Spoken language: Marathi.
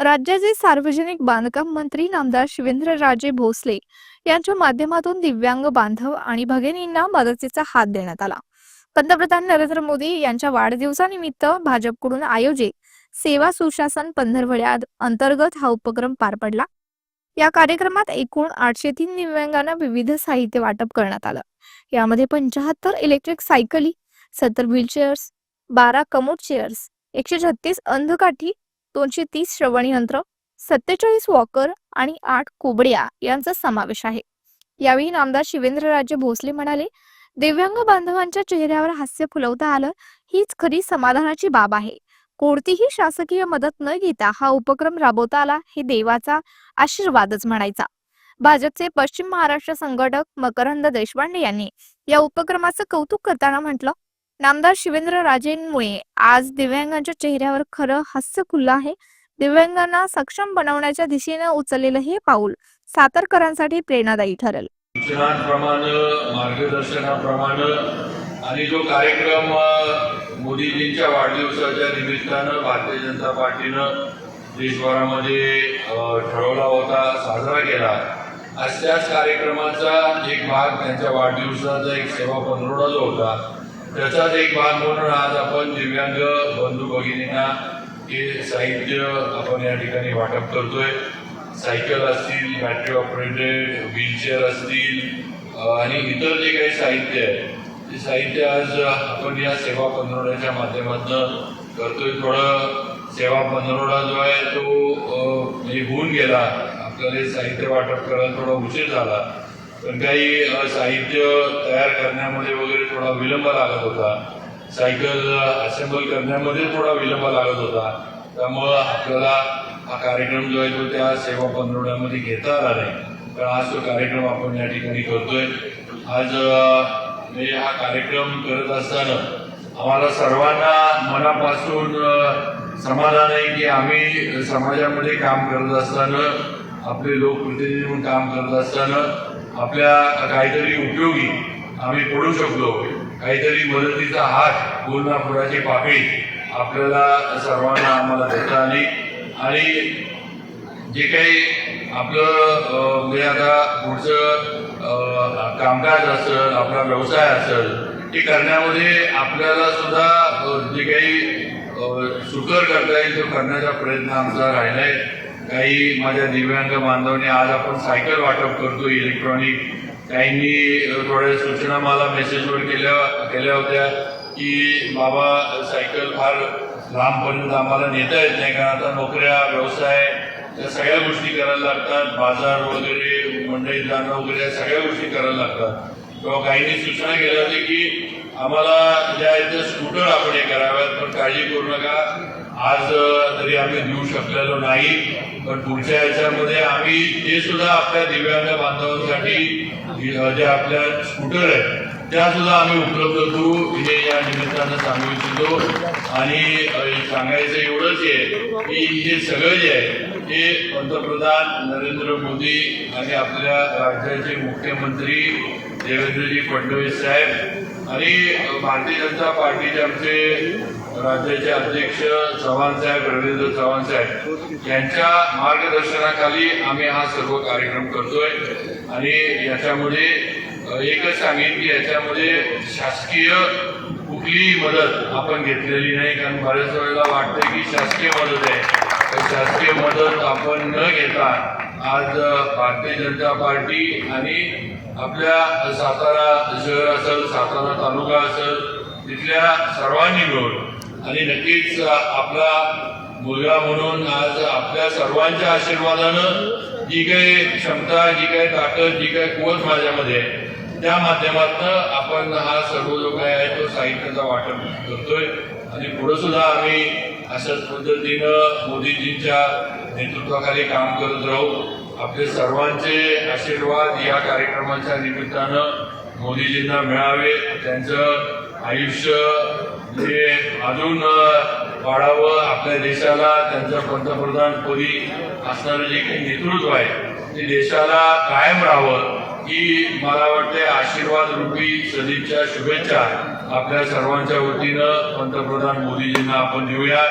राज्याचे सार्वजनिक बांधकाम मंत्री नामदार शिवेंद्रराजे भोसले यांच्या माध्यमातून दिव्यांग बांधव आणि भगिनींना मदतीचा हात देण्यात आला. पंतप्रधान नरेंद्र मोदी यांच्या वाढदिवसानिमित्त भाजपकडून आयोजित सेवा सुशासन पंधरवड्या अंतर्गत हा उपक्रम पार पडला. या कार्यक्रमात एकूण आठशे तीन दिव्यांगांना विविध साहित्य वाटप करण्यात आलं. यामध्ये पंचाहत्तर इलेक्ट्रिक सायकली सत्तर व्हीलचेअर्स बारा कमोड चेअर्स एकशे छत्तीस अंधकाठी दोनशे तीस श्रवणी यंत्र सत्तेचाळीस वॉकर आणि आठ कोबड्या यांचा समावेश आहे. यावेळी नामदार शिवेंद्रराजे भोसले म्हणाले दिव्यांग बांधवांच्या चेहऱ्यावर हास्य फुलवता आलं हीच खरी समाधानाची बाब आहे. कोणतीही शासकीय मदत न घेता हा उपक्रम राबवता आला हे देवाचा आशीर्वादच म्हणायचा. भाजपचे पश्चिम महाराष्ट्र संघटक मकरंद देशपांडे यांनी या उपक्रमाचं कौतुक करताना म्हटलं नामदार शिवेंद्र राजेंमुळे आज दिव्यांगांच्या चेहऱ्यावर खरं हास्य खुल्लं आहे. दिव्यांगांना सक्षम बनवण्याच्या दिशेनं उचललेलं हे पाऊल सातारकरांसाठी प्रेरणादायी ठरेल. सूचनांप्रमाणे मार्गदर्शनाप्रमाणे आणि जो कार्यक्रम मोदीजींच्या वाढदिवसाच्या निमित्तानं भारतीय जनता पार्टीनं देशभरामध्ये ठरवला होता साजरा केला. आज त्याच कार्यक्रमाचा एक भाग त्यांच्या वाढदिवसाचा एक सेवा पंधरवडा जो होता. त्याचाच एक भाग म्हणून आज आपण दिव्यांग बंधू भगिनींना हे साहित्य आपण या ठिकाणी वाटप करतोय. सायकल असतील बॅटरी ऑपरेटेड व्हीलचेअर असतील आणि इतर जे काही साहित्य आहे ते साहित्य आज आपण या सेवा पंधरवड्याच्या माध्यमातून करतोय. थोडं सेवा पंधरवडा जो आहे तो म्हणजे होऊन गेला. आपल्याला हे साहित्य वाटप करायला थोडा उशीर झाला. पण काही साहित्य तयार करण्यामध्ये वगैरे थोडा विलंब लागत होता. सायकल असेंबल करण्यामध्ये थोडा विलंब लागत होता. त्यामुळं आपल्याला हा कार्यक्रम जो आहे तो त्या सेवा पंधरवड्यामध्ये घेता आला नाही. तर आज तो कार्यक्रम आपण या ठिकाणी करतोय. आज म्हणजे हा कार्यक्रम करत असताना आम्हाला सर्वांना मनापासून समाधान आहे की आम्ही समाजामध्ये काम करत असताना आपले लोकप्रतिनिधी म्हणून काम करत असताना आपल्या काहीतरी उपयोगी आम्ही पडू शकलो. काहीतरी मदतीचा हात कोल्हापुराची पाकळी आपल्याला सर्वांना आम्हाला देता आली. आणि जे काही आपलं म्हणजे आता पुढचं कामकाज असेल आपला व्यवसाय असेल ते करण्यामध्ये आपल्याला सुद्धा जे काही सुकर करता येईल तो करण्याचा प्रयत्न आमचा राहिला आहे काही माझ्या दिव्यांग बांधवांनी आज आपण सायकल वाटप करतो इलेक्ट्रॉनिक काहींनी थोड्या सूचना मला मेसेजवर केल्या केल्या होत्या की बाबा सायकल फार लांबपर्यंत आम्हाला नेता येत नाही कारण आता नोकऱ्या व्यवसाय या सगळ्या गोष्टी करायला लागतात. बाजार वगैरे मंडईत जाणं वगैरे या सगळ्या गोष्टी करायला लागतात. किंवा काहींनी सूचना केल्या होत्या की आम्हाला ज्या इथे स्कूटर आपण हे कराव्यात पण काळजी करू नका. आज तरी आम्ही देऊ शकलेलो नाही पण पुढच्या याच्यामध्ये आम्ही ते सुद्धा आपल्या दिव्यांग बांधवांसाठी ज्या जे आपल्या स्कूटर आहेत त्या सुद्धा आम्ही उपलब्ध करू. हे या निमित्तानं सांगू इच्छितो. आणि सांगायचं एवढंच आहे की हे सगळं जे आहे हे पंतप्रधान नरेंद्र मोदी आणि आपल्या राज्याचे मुख्यमंत्री देवेंद्रजी फडणवीस साहेब आणि भारतीय जनता पार्टीचे आमचे राज्याचे अध्यक्ष चव्हाण साहेब रवींद्र चव्हाण साहेब यांच्या मार्गदर्शनाखाली आम्ही हा सर्व कार्यक्रम करतोय. आणि याच्यामध्ये एकच सांगेन की याच्यामध्ये शासकीय कुठलीही मदत आपण घेतलेली नाही. कारण बऱ्याच वेळेला वाटतं की शासकीय मदत आहे. तर शासकीय मदत आपण न घेता आज भारतीय जनता पार्टी आणि आपल्या सातारा शहर असेल सातारा तालुका असेल तिथल्या सर्वांनी मिळून आणि नक्कीच आपला मुलगा म्हणून आज आपल्या सर्वांच्या आशीर्वादानं जी काही क्षमता जी काही ताकद जी काही कुवत माझ्यामध्ये आहे त्या माध्यमातून आपण हा सर्व जो काय आहे तो साहित्याचा वाटप करतोय. आणि पुढे सुद्धा आम्ही अशाच पद्धतीनं मोदीजींच्या नेतृत्वाखाली काम करत राहू. आपले सर्वांचे आशीर्वाद या कार्यक्रमाच्या निमित्तानं मोदीजींना मिळावे. त्यांचं आयुष्य हे अजून वाढावं. आपल्या देशाला त्यांचं पंतप्रधानपदी असणारं जे काही नेतृत्व आहे ते देशाला कायम राहावं. ही मला वाटते आशीर्वाद रूपी सदिच्छा शुभेच्छा आपल्या सर्वांच्या वतीनं पंतप्रधान मोदीजींना आपण देऊया